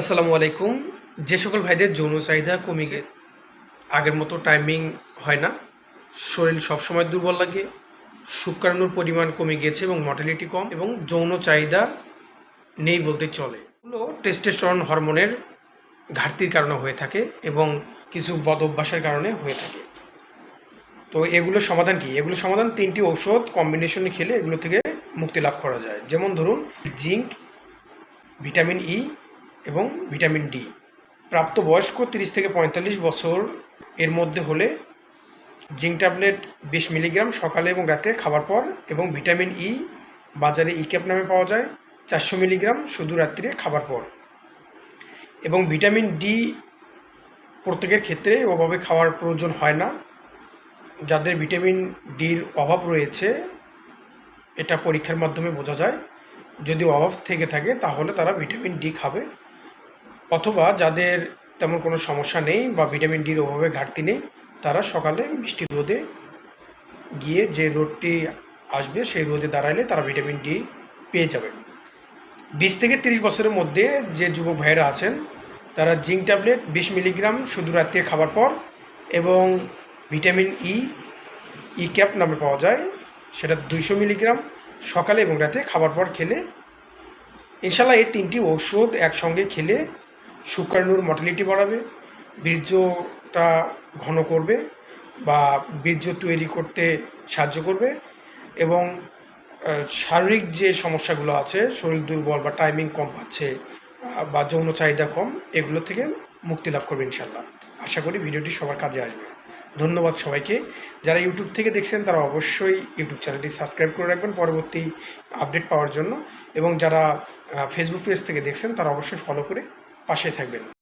আসসালামু আলাইকুম। যে সকল ভাইদের যৌন চাহিদা কমে গে আগের মতো টাইমিং হয় না। শরীর সবসময় দুর্বল লাগে। শুক্রাণুর পরিমাণ কমে গিয়েছে এবং মর্টালিটি কম এবং যৌন চাহিদা নেই বলতে চলে। এগুলো টেস্টেস্টরন হরমোনের ঘাটতির কারণে হয়ে থাকে এবং কিছু বদ অভ্যাসের কারণে হয়ে থাকে। তো এগুলোর সমাধান কি? এগুলোর সমাধান তিনটি ঔষধ কম্বিনেশনে খেলে এগুলো থেকে মুক্তি লাভ করা যায়। যেমন ধরুন জিঙ্ক ভিটামিন ই এবং ভিটামিন ডি। প্রাপ্তবয়স্ক তিরিশ থেকে পঁয়তাল্লিশ বছর এর মধ্যে হলে জিঙ্ক ট্যাবলেট বিশ মিলিগ্রাম সকালে এবং রাতে খাবার পর এবং ভিটামিন ই বাজারে ই ক্যাপ নামে পাওয়া যায়, চারশো মিলিগ্রাম শুধু রাত্রিরে খাবার পর। এবং ভিটামিন ডি প্রত্যেকের ক্ষেত্রে ওভাবে খাওয়ার প্রয়োজন হয় না। যাদের ভিটামিন ডির অভাব রয়েছে, এটা পরীক্ষার মাধ্যমে বোঝা যায়। যদি অভাব থেকে থাকে, তাহলে তারা ভিটামিন ডি খাবে। অথবা যাদের তেমন কোনো সমস্যা নেই বা ভিটামিন ডির অভাবে ঘাটতি নেই, তারা সকালে মিষ্টি রোদে গিয়ে যে রোদটি আসবে সেই রোদে দাঁড়াইলে তারা ভিটামিন ডি পেয়ে যাবে। বিশ থেকে তিরিশ বছরের মধ্যে যে যুবক ভাইয়েরা আছেন, তারা জিঙ্ক ট্যাবলেট বিশ মিলিগ্রাম শুধু রাত্রে খাবার পর এবং ভিটামিন ই ই ক্যাপ নামে পাওয়া যায়, সেটা দুইশো মিলিগ্রাম সকালে এবং রাতে খাবার পর খেলে ইনশাল্লাহ এই তিনটি ঔষধ একসঙ্গে খেলে শুক্রাণুর মর্টালিটি বাড়াবে, বীর্যটা ঘন করবে বা বীর্য তৈরি করতে সাহায্য করবে এবং শারীরিক যে সমস্যাগুলো আছে, শরীর দুর্বল বা টাইমিং কম পাচ্ছে বা যৌন চাহিদা কম, এগুলো থেকে মুক্তি লাভ করবে ইনশাল্লাহ আশা করি ভিডিওটি সবার কাজে আসবে। ধন্যবাদ সবাইকে। যারা ইউটিউব থেকে দেখছেন, তারা অবশ্যই ইউটিউব চ্যানেলটি সাবস্ক্রাইব করে রাখবেন পরবর্তী আপডেট পাওয়ার জন্য এবং যারা ফেসবুক পেজ থেকে দেখছেন, তারা অবশ্যই ফলো করে পাশে থাকবেন।